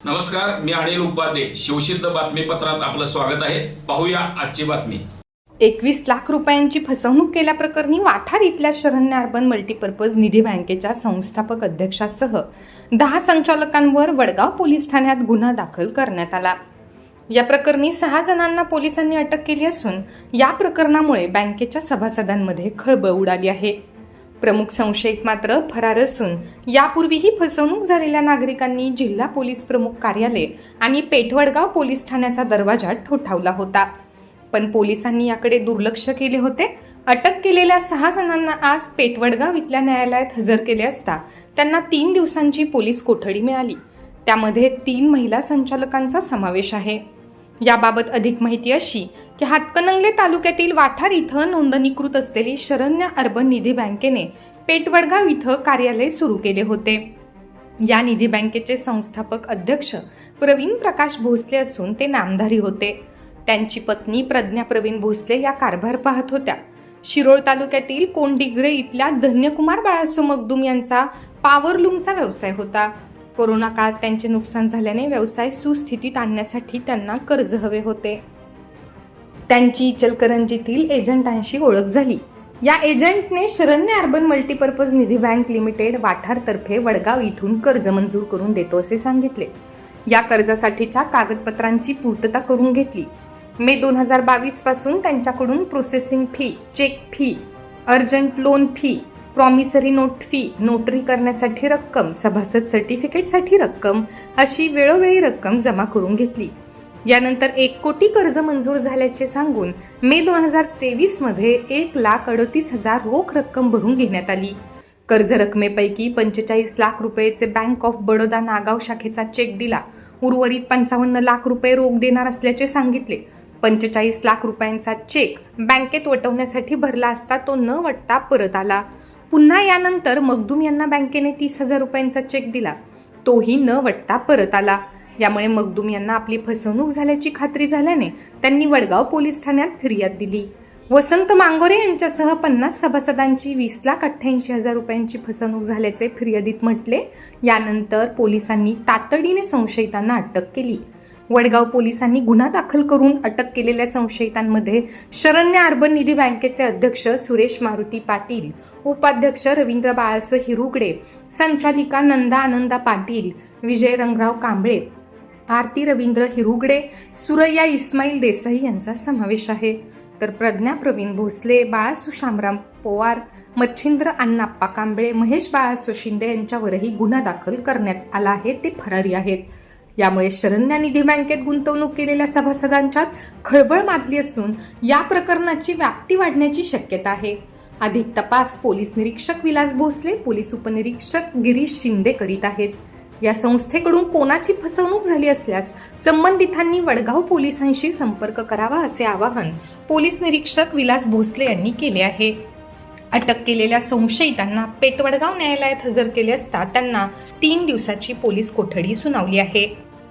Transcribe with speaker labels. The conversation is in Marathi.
Speaker 1: नमस्कार मी अनिल उपाध्ये. शिवसिद्ध बातमीपत्रात आपलं स्वागत आहे. पाहूया आजची बातमी.
Speaker 2: एकवीस लाख रुपयांची फसवणूक केल्याप्रकरणी वाठार इथल्या शरण्य अर्बन मल्टीपर्पज निधी बँकेच्या संस्थापक अध्यक्षासह दहा संचालकांवर वडगाव पोलीस ठाण्यात गुन्हा दाखल करण्यात आला. या प्रकरणी सहा जणांना पोलिसांनी अटक केली असून या प्रकरणामुळे बँकेच्या सभासदांमध्ये खळबळ उडाली आहे. प्रमुख संशयित मात्र फरार असून यापूर्वीही फसवणूक झालेल्या नागरिकांनी जिल्हा पोलीस प्रमुख कार्यालय आणि पेठवडगाव पोलीस ठाण्याचा दरवाजा ठोठावला होता. पण पोलिसांनी याकडे दुर्लक्ष केले होते. अटक केलेल्या सहा जणांना आज पेटवडगाव इथल्या न्यायालयात हजर केले असता त्यांना तीन दिवसांची पोलीस कोठडी मिळाली. त्यामध्ये तीन महिला संचालकांचा समावेश आहे. याबाबत अधिक माहिती अशी की हातकणंगले तालुक्यातील वाठार इथं नोंदणीकृत असलेली शरण्य अर्बन निधी बँकेने पेटवडगाव इथं कार्यालय सुरू केले होते. या निधी बँकेचे संस्थापक अध्यक्ष प्रवीण प्रकाश भोसले असून ते नामधारी होते. त्यांची पत्नी प्रज्ञा प्रवीण भोसले या कारभार पाहत होत्या. शिरोळ तालुक्यातील कोंडिग्रे इथल्या धन्यकुमार बाळासो मगदुम यांचा पॉवरलूमचा व्यवसाय होता. कोरोना काळात त्यांचे नुकसान झाल्याने व्यवसाय सुस्थितीत आणण्यासाठी त्यांना कर्ज हवे होते. त्यांची इचलकरंजीतील एजंटांशी ओळख झाली. या एजंटने Sharanya urban multipurpose Nidhi bank limited वाठारतर्फे Vadgaon इथून कर्ज मंजूर करून देतो असे सांगितले. या कर्जासाठीच्या कागदपत्रांची पूर्तता करून घेतली. मे दोन हजार बावीसपासून त्यांच्याकडून processing fee cheque fee urgent loan fee promissory note fee notary करण्यासाठी रक्कम सभासद सर्टिफिकेटसाठी रक्कम अशी वेळोवेळी रक्कम जमा करून घेतली. यानंतर एक कोटी कर्ज मंजूर झाल्याचे सांगून मे दोन हजार तेवीसमध्ये एक लाख अडतीस हजार रोख रक्कम भरून घेण्यात आली. कर्ज रकमेपैकी पंचेचाळीस लाख रुपयेचे बँक ऑफ बडोदा नागाव शाखेचा चेक दिला. उर्वरित पंचावन्न लाख रुपये रोख देणार असल्याचे सांगितले. पंचेचाळीस लाख रुपयांचा चेक बँकेत वटवण्यासाठी भरला असता तो न वटता परत आला. पुन्हा यानंतर मगदूम यांना बँकेने तीस हजार रुपयांचा चेक दिला. तोही न वटता परत आला. यामुळे मगदूम यांना आपली फसवणूक झाल्याची खात्री झाल्याने त्यांनी वडगाव पोलीस ठाण्यात फिर्याद दिली. वसंत मांगोरे यांच्यासह पन्नास सभासदांची वीस लाख अठ्ठ्याऐंशी हजार रुपयांची फसवणूक झाल्याचे फिर्यादीत म्हटले. यानंतर पोलिसांनी तातडीने संशयितांना अटक केली. वडगाव पोलिसांनी गुन्हा दाखल करून अटक केलेल्या संशयितांमध्ये शरण्य अर्बन निधी बँकेचे अध्यक्ष सुरेश मारुती पाटील उपाध्यक्ष रवींद्र बाळासो हिरुगडे संचालिका नंदा आनंदा पाटील विजय रंगराव कांबळे आरती रवींद्र हिरुगडे सुरैया इस्माईल देसाई यांचा समावेश आहे. तर प्रज्ञा प्रवीण भोसले बाळासू शामराम पोवार मच्छिंद्र अण्णाप्पा कांबळे महेश बाळासू शिंदे यांच्यावरही गुन्हा दाखल करण्यात आला आहे ते फरारी आहेत. यामुळे शरण्या निधी बँकेत गुंतवणूक केलेल्या सभासदांच्यात खळबळ माजली असून या प्रकरणाची व्याप्ती वाढण्याची शक्यता आहे. अधिक तपास पोलीस निरीक्षक विलास भोसले पोलीस उपनिरीक्षक गिरीश शिंदे करीत आहेत. या संस्थेकडून कोणाची फसवणूक झाली असल्यास संबंधितांनी वडगाव पोलिसांशी संपर्क करावा असे आवाहन पोलीस निरीक्षक विलास भोसले यांनी केले आहे. अटक केलेल्या संशयितांना पेटवडगाव न्यायालयात हजर केले असता त्यांना तीन दिवसाची पोलीस कोठडी सुनावली आहे.